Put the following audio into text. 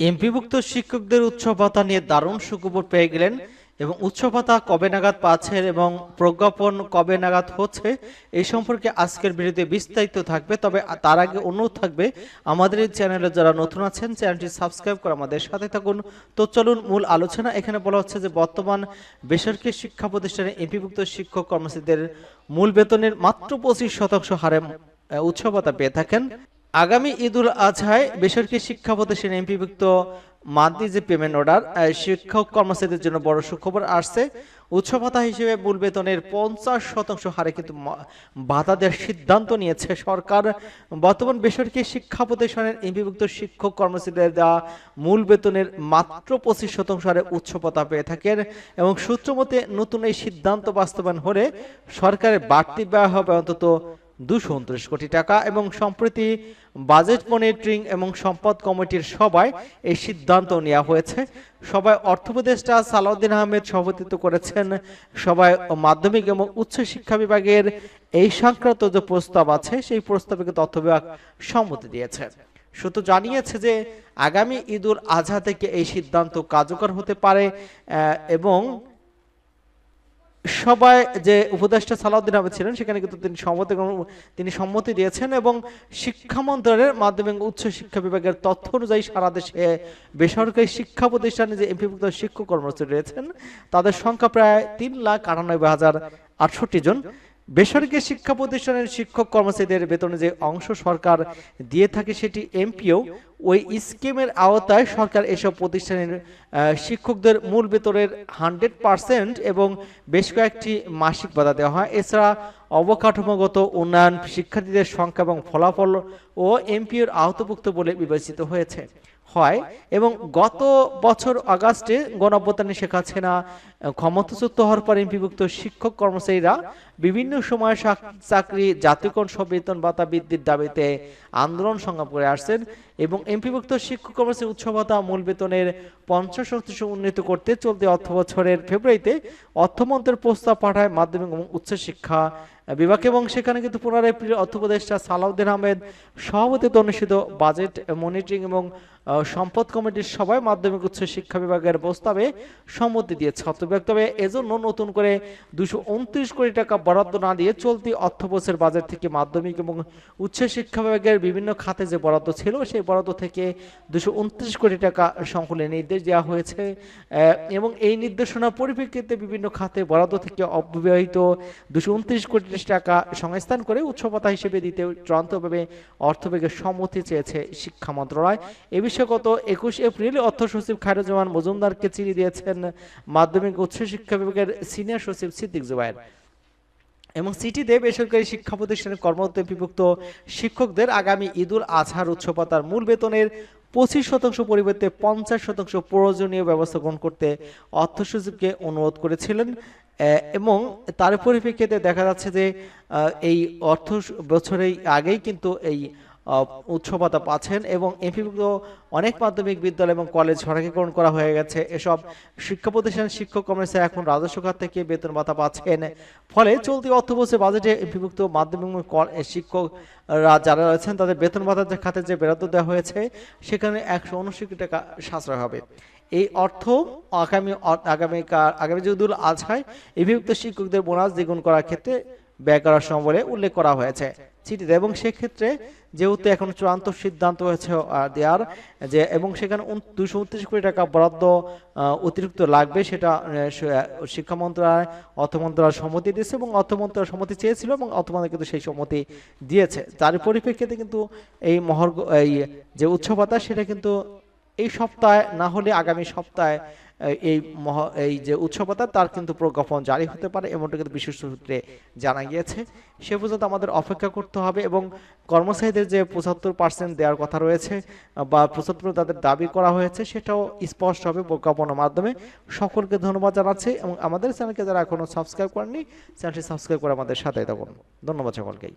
এমপিভুক্ত শিক্ষকদের উৎস ভাতা নিয়ে দারুণ সুখবর পেয়ে গেলেন এবং উৎস ভাতা কবে নাগাদ পাচ্ছেন এবং প্রজ্ঞাপন কবে নাগাদ হচ্ছে এই সম্পর্কে আজকের ভিডিওতে বিস্তারিত থাকবে। তবে তার আগে অনুরোধ থাকবে আমাদের এই চ্যানেলে যারা নতুন আছেন চ্যানেলটি সাবস্ক্রাইব করে আমাদের সাথে থাকুন। তো চলুন মূল আলোচনা। এখানে বলা হচ্ছে যে বর্তমান বেসরকারি শিক্ষা প্রতিষ্ঠানে এমপিভুক্ত শিক্ষক কর্মচারীদের মূল বেতনের মাত্র পঁচিশ শতাংশ হারে আহ, উৎস ভাতা পেয়ে থাকেন। আগামী ঈদুল আজহায় বেসরকারি শিক্ষা প্রতিষ্ঠানে এমপিভুক্ত মান্থলি যে পেমেন্ট অর্ডার শিক্ষক কর্মচারীদের জন্য বড় সুখবর আসছে। উৎস ভাতা হিসেবে মূল বেতনের পঞ্চাশ শতাংশ হারে কিন্তু ভাতা দেওয়ার সিদ্ধান্ত নিয়েছে সরকার। বর্তমান বেসরকারি শিক্ষা প্রতিষ্ঠানের এমপিভুক্ত শিক্ষক কর্মচারীদের দেওয়া মূল বেতনের মাত্র পঁচিশ শতাংশ হারে উৎস ভাতা পেয়ে থাকেন এবং সূত্র মতে নতুন এই সিদ্ধান্ত বাস্তবায়ন হলে সরকারের বাড়তি ব্যয় হবে অন্তত দুশো উনত্রিশ কোটি টাকা এবং সম্প্রতি বাজেট মনিটরিং এবং সম্পদ কমিটির সভায় এই সিদ্ধান্ত নেওয়া হয়েছে। সবাই অর্থ উপদেষ্টা সালাউদ্দিন আহমেদ সভাপতিত্ব করেছেন সবাই মাধ্যমিক এবং উচ্চ শিক্ষা বিভাগের এই সংক্রান্ত যে প্রস্তাব আছে, সেই প্রস্তাবকে তথ্য বিভাগ সম্মতি দিয়েছে। সূত্র জানিয়েছে যে আগামী ঈদুল আজহা থেকে এই সিদ্ধান্ত কার্যকর হতে পারে এবং সবাই যে উপদেষ্টা সালাউদ্দিন আহমেদ ছিলেন, সেখানে কিন্তু তিনি সম্মতি তিনি সম্মতি দিয়েছেন এবং শিক্ষা মন্ত্রণালয়ের মাধ্যমে উচ্চ শিক্ষা বিভাগের তথ্য অনুযায়ী সারা দেশে বেসরকারি শিক্ষা প্রতিষ্ঠানে যে এমপিভুক্ত শিক্ষক কর্মচারী রয়েছেন, তাদের সংখ্যা প্রায় তিন লাখ আটানব্বই হাজার আটষট্টি জন। বেসরকারি শিক্ষা প্রতিষ্ঠানের শিক্ষক কর্মচারীদের বেতনে যে অংশ সরকার দিয়ে থাকে সেটি এমপিও, ওই স্কিমের আওতায় সরকার এসব প্রতিষ্ঠানের শিক্ষকদের মূল বেতনের হান্ড্রেড পার্সেন্ট এবং বেশ কয়েকটি মাসিক বাধা দেওয়া হয়। এছাড়া অবকাঠামোগত উন্নয়ন, শিক্ষার্থীদের সংখ্যা এবং ফলাফল ও এমপিওর আওতভুক্ত বলে বিবেচিত হয়েছে। হয় এবং গত বছর আগস্টে গণঅভ্যুত্থানে শেখ হাসিনা ক্ষমতাচ্যুত হওয়ার পর এমপিভুক্ত শিক্ষক কর্মচারীরা বিভিন্ন সময় চাকরি, জাতীয়করণ বেতন ভাতা, বৃদ্ধির দাবিতে আন্দোলন সংগ্রাম করে আসছেন এবং এমপিভুক্ত শিক্ষক কর্মচারী উৎসব ভাতা, মূল বেতনের পঞ্চাশ শতাংশ উন্নীত করতে চলতি অর্থ বছরের ফেব্রুয়ারিতে অর্থমন্ত্রের প্রস্তাব পাঠায় মাধ্যমিক এবং উচ্চশিক্ষা বিভাগ এবং সেখানে কিন্তু পুনরায় অর্থ উপদেষ্টা সালাউদ্দিন আহমেদ সভাপতিত্বে অনুষ্ঠিত বাজেট মনিটরিং এবং সম্পদ কমিটির সভায় মাধ্যমিক উচ্চ শিক্ষা বিভাগের প্রস্তাবে সম্মতি দিয়েছে অর্থ তবে এজন্য নতুন করে দুশো কোটি টাকা বরাদ্দ না দিয়ে চলতি অর্থ বছরের বাজেট থেকে মাধ্যমিক এবং উচ্চ শিক্ষা বিভাগের বিভিন্ন খাতে যে বরাদ্দ ছিল, সেই বরাদ্দ থেকে দুশো কোটি টাকা সংকলনের নির্দেশ দেওয়া হয়েছে। এবং এই নির্দেশনার পরিপ্রেক্ষিতে বিভিন্ন খাতে বরাদ্দ থেকে অব্যবহৃত দুশো কোটি টাকা সংস্থান করে উৎসবতা হিসেবে দিতে চূড়ান্তভাবে অর্থবিভাগের সম্মতি চেয়েছে শিক্ষা মন্ত্রণালয়। এ বিষয়ে গত একুশ এপ্রিল অর্থ সচিব খায়রুজ্জামান মজুমদারকে চিঠি দিয়েছেন মাধ্যমিক উচ্চ শিক্ষা বিভাগের সিনিয়র সচিব সিদ্দিক জুবায়ের। এবং সিটিতে বেসরকারি শিক্ষা প্রতিষ্ঠানে কর্মরত বিভক্ত শিক্ষকদের আগামী ঈদুল আজহার উৎসবতার মূল বেতনের পঁচিশ শতাংশ পরিবর্তে পঞ্চাশ শতাংশ প্রয়োজনীয় ব্যবস্থা গ্রহণ করতে অর্থ সচিবকে অনুরোধ করেছিলেন। এবং তার পরিপ্রেক্ষিতে দেখা যাচ্ছে যে এই অর্থ বছরেই আগেই কিন্তু এই উৎসবতা পাচ্ছেন এবং এমপিভুক্ত অনেক মাধ্যমিক বিদ্যালয় এবং কলেজ সরকারিকরণ করা হয়ে গেছে। এসব শিক্ষা প্রতিষ্ঠান শিক্ষক কর্মচারী এখন রাজস্ব খাত থেকে বেতন ভাতা পাচ্ছেন। ফলে চলতি অর্থ বছর বাজেটে এমপিভুক্ত মাধ্যমিক শিক্ষকরা যারা রয়েছেন, তাদের বেতন ভাতার যে খাতে যে বরাদ্দ দেওয়া হয়েছে, সেখানে একশো উনষাট টাকা সাশ্রয় হবে। এই অর্থ আগামী অ- আগামী কা- আগামী যদুল আজহায় এমপিভুক্ত শিক্ষকদের বোনাস দ্বিগুণ করার ক্ষেত্রে ব্যয় করার সময় বলে উল্লেখ করা হয়েছে। চিঠিতে, এবং সেক্ষেত্রে যেহেতু এখন চূড়ান্ত সিদ্ধান্ত হয়েছে দেওয়ার যে এবং সেখানে দুশো উনত্রিশ কোটি টাকা বরাদ্দ অতিরিক্ত লাগবে, সেটা শিক্ষা মন্ত্রণালয়, অর্থ মন্ত্রণালয় সম্মতি দিয়েছে এবং অর্থ মন্ত্রণালয় সম্মতি চেয়েছিল এবং অর্থ মন্ত্রণালয় কিন্তু সেই সম্মতি দিয়েছে। তার পরিপ্রেক্ষিতে কিন্তু এই মহর্গ, এই যে উৎসবতা, সেটা কিন্তু এই সপ্তাহে, না হলে আগামী সপ্তাহে এই- মহা, এই যে উৎসবতা তার কিন্তু প্রজ্ঞাপন জারি হতে পারে, এমনটা কিন্তু বিশেষ সূত্রে জানা গিয়েছে। সে পর্যন্ত আমাদের অপেক্ষা করতে হবে এবং কর্মচারীদের যে পঁচাত্তর পার্সেন্ট দেওয়ার কথা রয়েছে, বা পঁচাত্তর তাদের দাবি করা হয়েছে, সেটাও স্পষ্ট হবে প্রজ্ঞাপনের মাধ্যমে। সকলকে ধন্যবাদ জানাচ্ছি এবং আমাদের চ্যানেলকে যারা এখনও সাবস্ক্রাইব করেননি, চ্যানেলটি সাবস্ক্রাইব করে আমাদের সাথে থাকুন। ধন্যবাদ সকলকেই।